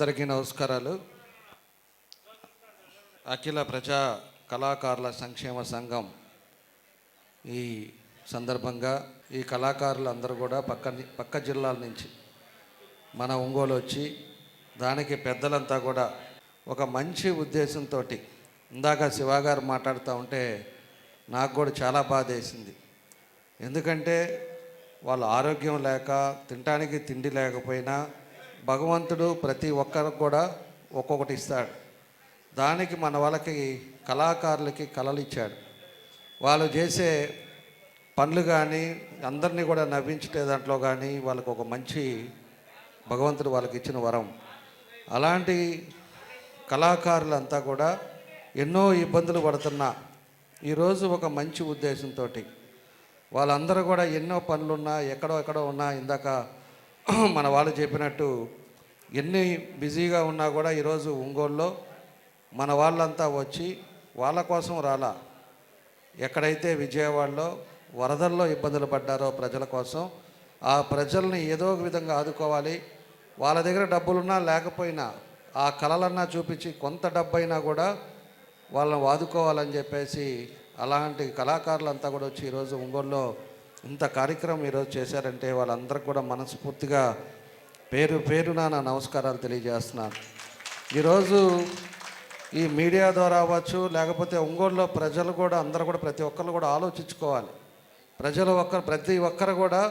అందరికీ నమస్కారాలు. అఖిల ప్రజా కళాకారుల సంక్షేమ సంఘం ఈ సందర్భంగా ఈ కళాకారులు అందరూ కూడా పక్క పక్క జిల్లాల నుంచి మన ఒంగోలు వచ్చి దానికి పెద్దలంతా కూడా ఒక మంచి ఉద్దేశంతో ఇందాక శివాగారు మాట్లాడుతూ ఉంటే నాకు కూడా చాలా బాధ వేసింది. ఎందుకంటే వాళ్ళ ఆరోగ్యం లేక తినటానికి తిండి లేకపోయినా భగవంతుడు ప్రతి ఒక్కరికి కూడా ఒక్కొక్కటి ఇస్తాడు. దానికి మన వాళ్ళకి కళాకారులకి కళలు ఇచ్చాడు. వాళ్ళు చేసే పనులు కానీ అందరినీ కూడా నవ్వించే దాంట్లో కానీ వాళ్ళకు ఒక మంచి భగవంతుడు వాళ్ళకి ఇచ్చిన వరం. అలాంటి కళాకారులంతా కూడా ఎన్నో ఇబ్బందులు పడుతున్నా. ఈరోజు ఒక మంచి ఉద్దేశంతో వాళ్ళందరూ కూడా ఎన్నో పనులున్నా ఎక్కడో ఎక్కడో ఉన్నా ఇందాక మన వాళ్ళు చెప్పినట్టు ఎన్ని బిజీగా ఉన్నా కూడా ఈరోజు ఒంగోలులో మన వాళ్ళంతా వచ్చి వాళ్ళ కోసం రాలా. ఎక్కడైతే విజయవాడలో వరదల్లో ఇబ్బందులు పడ్డారో ప్రజల కోసం ఆ ప్రజల్ని ఏదో ఒక విధంగా ఆదుకోవాలి. వాళ్ళ దగ్గర డబ్బులున్నా లేకపోయినా ఆ కళలన్నా చూపించి కొంత డబ్బైనా కూడా వాళ్ళని వాదుకోవాలని చెప్పేసి అలాంటి కళాకారులంతా కూడా వచ్చి ఈరోజు ఒంగోలులో ఇంత కార్యక్రమం ఈరోజు చేశారంటే వాళ్ళందరూ కూడా మనస్ఫూర్తిగా పేరు పేరున నా నమస్కారాలు తెలియజేస్తున్నాను. ఈరోజు ఈ మీడియా ద్వారా అవ్వచ్చు లేకపోతే ఒంగోలులో ప్రజలు కూడా అందరూ కూడా ప్రతి ఒక్కరు కూడా ఆలోచించుకోవాలి. ప్రజలు ఒక్కరు ప్రతి ఒక్కరు కూడా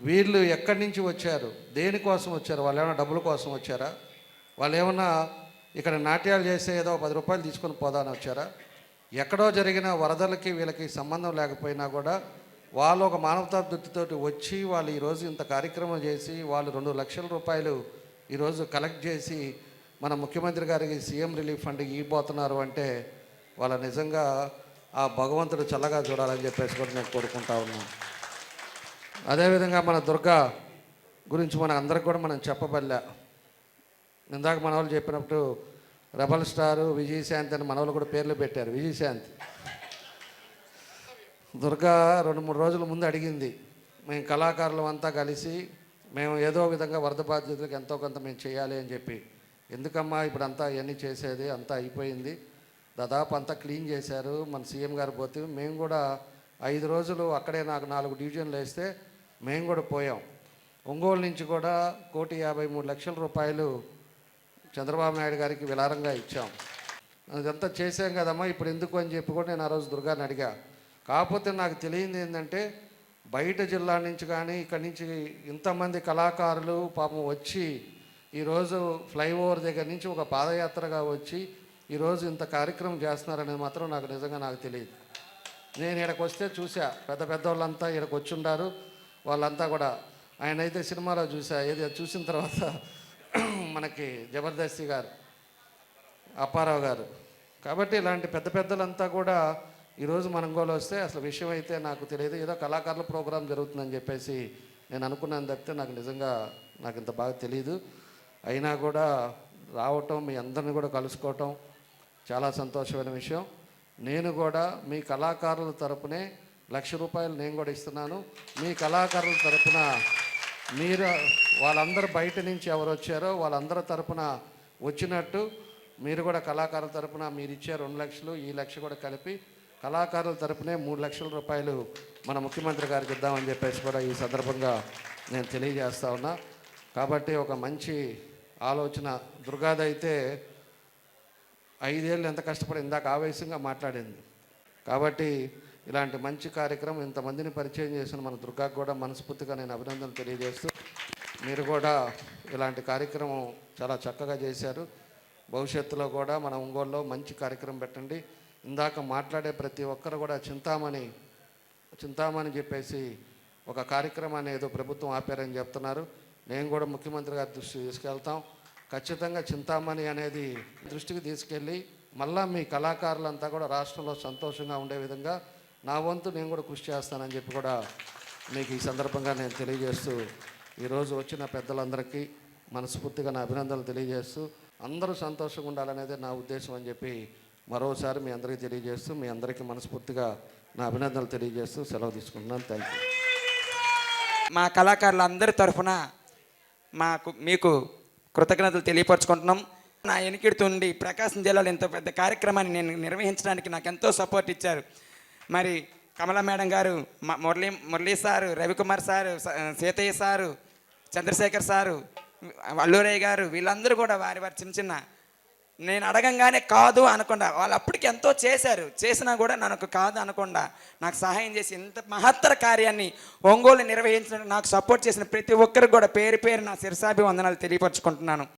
వీళ్ళు ఎక్కడి నుంచి వచ్చారు దేనికోసం వచ్చారు వాళ్ళు ఏమైనా డబ్బుల కోసం వచ్చారా? వాళ్ళు ఏమైనా ఇక్కడ నాట్యాలు చేసే ఏదో పది రూపాయలు తీసుకొని పోదాని వచ్చారా? ఎక్కడో జరిగిన వరదలకి వీళ్ళకి సంబంధం లేకపోయినా కూడా వాళ్ళు ఒక మానవతా దృష్టితోటి వచ్చి వాళ్ళు ఈరోజు ఇంత కార్యక్రమం చేసి వాళ్ళు రెండు లక్షల రూపాయలు ఈరోజు కలెక్ట్ చేసి మన ముఖ్యమంత్రి గారికి సీఎం రిలీఫ్ ఫండ్ ఇవ్వబోతున్నారు అంటే వాళ్ళ నిజంగా ఆ భగవంతుడు చల్లగా చూడాలని చెప్పేసి కూడా నేను కోరుకుంటా ఉన్నాను. అదేవిధంగా మన దుర్గా గురించి మన అందరికి కూడా మనం చెప్పబల్లా. ఇందాక మన వాళ్ళు చెప్పినప్పుడు రెబల్ స్టారు విజయశాంతి అని మన వాళ్ళు కూడా పేర్లు పెట్టారు విజయశాంతి. దుర్గా రెండు మూడు రోజుల ముందు అడిగింది మేము కళాకారులం అంతా కలిసి మేము ఏదో విధంగా వరద బాధ్యతలకు ఎంతో కొంత మేము చేయాలి అని చెప్పి. ఎందుకమ్మా ఇప్పుడు అంతా అవన్నీ చేసేది అంతా అయిపోయింది. దాదాపు అంతా క్లీన్ చేశారు. మన సీఎం గారు పోతే మేము కూడా ఐదు రోజులు అక్కడే నాకు నాలుగు డివిజన్లు వేస్తే మేము కూడా పోయాం. ఒంగోలు నుంచి కూడా కోటి యాభై మూడు లక్షల రూపాయలు చంద్రబాబు నాయుడు గారికి విలారంగా ఇచ్చాం. అదంతా చేసాం కదమ్మా ఇప్పుడు ఎందుకు అని చెప్పి కూడా నేను ఆ రోజు దుర్గాని అడిగా. కాకపోతే నాకు తెలియంది ఏంటంటే బయట జిల్లా నుంచి కానీ ఇక్కడి నుంచి ఇంతమంది కళాకారులు పాపం వచ్చి ఈరోజు ఫ్లైఓవర్ దగ్గర నుంచి ఒక పాదయాత్రగా వచ్చి ఈరోజు ఇంత కార్యక్రమం చేస్తున్నారనేది మాత్రం నాకు నిజంగా నాకు తెలియదు. నేను ఇక్కడికి వస్తే చూసా పెద్ద పెద్ద వాళ్ళంతా ఇక్కడికి వచ్చిండారు. వాళ్ళంతా కూడా ఆయన అయితే సినిమాలో చూసా ఏది చూసిన తర్వాత మనకి జబర్దస్తి గారు అప్పారావు గారు. కాబట్టి ఇలాంటి పెద్ద పెద్దలంతా కూడా ఈరోజు మనం గోలు వస్తే అసలు విషయం అయితే నాకు తెలియదు. ఏదో కళాకారుల ప్రోగ్రాం జరుగుతుందని చెప్పేసి నేను అనుకున్నాను తప్పితే నాకు నిజంగా నాకు ఇంత బాగా తెలియదు అయినా కూడా రావటం మీ అందరిని కూడా కలుసుకోవటం చాలా సంతోషమైన విషయం. నేను కూడా మీ కళాకారుల తరపునే లక్ష రూపాయలు నేను కూడా ఇస్తున్నాను. మీ కళాకారుల తరపున మీరు వాళ్ళందరూ బయట నుంచి ఎవరు వచ్చారో వాళ్ళందరి తరపున వచ్చినట్టు మీరు కూడా కళాకారుల తరపున మీరు ఇచ్చే రెండు లక్షలు ఈ లక్ష కూడా కలిపి కళాకారుల తరపునే మూడు లక్షల రూపాయలు మన ముఖ్యమంత్రి గారికి ఇద్దామని చెప్పేసి కూడా ఈ సందర్భంగా నేను తెలియజేస్తా ఉన్నా. కాబట్టి ఒక మంచి ఆలోచన. దుర్గాది అయితే ఐదేళ్ళు ఎంత కష్టపడి ఇందాక ఆవేశంగా మాట్లాడింది. కాబట్టి ఇలాంటి మంచి కార్యక్రమం ఇంతమందిని పరిచయం చేసిన మన దుర్గాకు కూడా మనస్ఫూర్తిగా నేను అభినందనలు తెలియజేస్తూ మీరు కూడా ఇలాంటి కార్యక్రమం చాలా చక్కగా చేశారు. భవిష్యత్తులో కూడా మన ఒంగోలులో మంచి కార్యక్రమం పెట్టండి. ఇందాక మాట్లాడే ప్రతి ఒక్కరు కూడా చింతామణి చింతామణి చెప్పేసి ఒక కార్యక్రమాన్ని ఏదో ప్రభుత్వం ఆపారని చెప్తున్నారు. నేను కూడా ముఖ్యమంత్రి గారి దృష్టికి తీసుకెళ్తాం. ఖచ్చితంగా చింతామణి అనేది దృష్టికి తీసుకెళ్ళి మళ్ళా మీ కళాకారులంతా కూడా రాష్ట్రంలో సంతోషంగా ఉండే విధంగా నా వంతు నేను కూడా కృషి చేస్తానని చెప్పి కూడా మీకు ఈ సందర్భంగా నేను తెలియజేస్తూ ఈరోజు వచ్చిన పెద్దలందరికీ మనస్ఫూర్తిగా నా అభినందనలు తెలియజేస్తూ అందరూ సంతోషంగా ఉండాలనేదే నా ఉద్దేశం అని చెప్పి మరోసారి మీ అందరికీ తెలియజేస్తూ మీ అందరికీ మనస్ఫూర్తిగా నా అభినందనలు తెలియజేస్తూ సెలవు తీసుకుంటున్నాను. థ్యాంక్ యూ మా కళాకారులందరి తరఫున మాకు మీకు కృతజ్ఞతలు తెలియపరచుకుంటున్నాం. నా ఎనికిడుతుండి ప్రకాశం జిల్లాలో ఇంత పెద్ద కార్యక్రమాన్ని నేను నిర్వహించడానికి నాకు ఎంతో సపోర్ట్ ఇచ్చారు. మరి కమలా మేడం గారు మురళీ మురళీ సారు రవికుమార్ సారు స- సీతయ్య సారు చంద్రశేఖర్ సారు అల్లూరయ్య గారు వీళ్ళందరూ కూడా వారి వారి చిన్న చిన్న నేను అడగంగానే కాదు అనకుండా. వాళ్ళు అప్పటికి ఎంతో చేశారు. చేసినా కూడా నాకు కాదు అనకుండా నాకు సహాయం చేసి ఇంత మహత్తర కార్యాన్ని ఒంగోలు నిర్వహించడానికి నాకు సపోర్ట్ చేసిన ప్రతి ఒక్కరికి కూడా పేరు పేరు నా శిరసాభివందనాలు తెలియపరచుకుంటున్నాను.